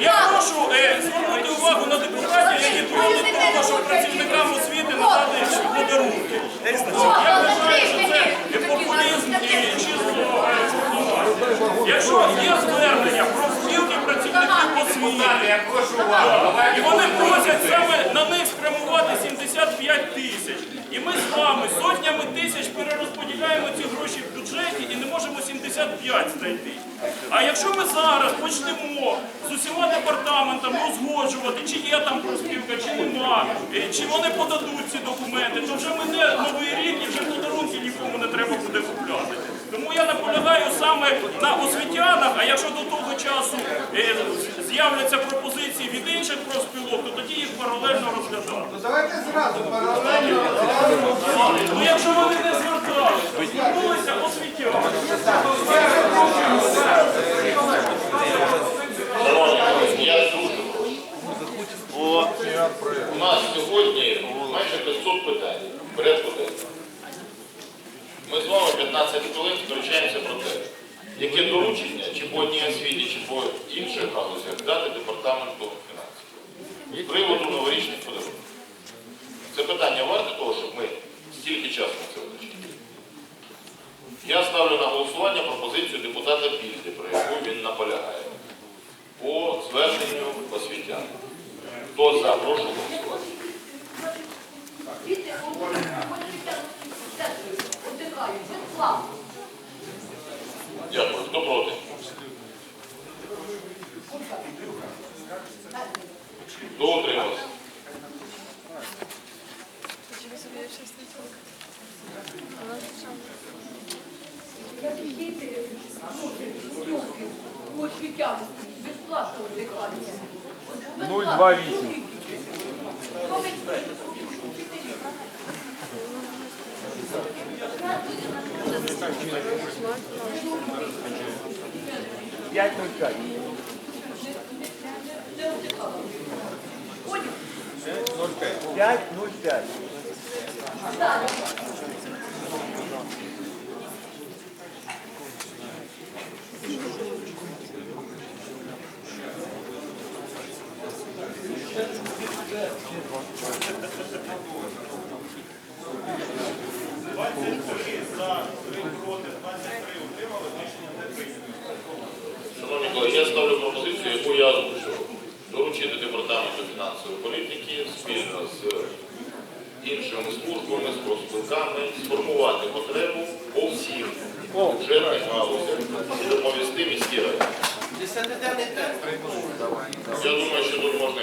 Я прошу е, звернути увагу на депутатів, які проти того, щоб працівникам освіти надати подарунки. Я вважаю, що це популізм і чисто е, спілкування. Якщо є звернення про спілки працівників освіти, Я прошу увагу. і вони просять саме на них спрямувати 75 тисяч. І ми з вами сотнями тисяч перерозподіляємо ці гроші в бюджеті і не можемо 75 знайти. А якщо ми зараз почнемо з усіма департаментами узгоджувати, чи є там профспілка, чи нема, е, чи вони подадуть ці документи, то вже мене новий рік і вже подарунки нікому не треба буде купляти. Тому я наполягаю саме на освітянах, а якщо до того часу е, з'являться пропозиції від інших профспілок, то тоді їх паралельно розглядати. Давайте зразу паралельно. Ну якщо вони не зверталися, звернулися освітяни. Я. У нас сьогодні майже 500 питань порядку денному. Ми з вами 15 хвилин сперечаємося про те, яке доручення чи по одній освіті, чи по інших галузях дати департаменту фінансів. З приводу новорічних подарунків. Це питання ми стільки часу на це витрачали. Я ставлю на голосування пропозицію депутата Пільди, про яку він наполягає по зверненню освітян. Хто за, прошу голосувати. Діти отдихають, безплатно. Ноль два сльози, Пять ноль пять. Пять ноль пять. Шановні колеги, я ставлю пропозицію, яку я озвучив. Доручити департаменту фінансової політики спільно з іншими службами, з профспілками, сформувати потребу по всіх бюджетних галузях і доповісти міській раді. Я думаю, що тут можна.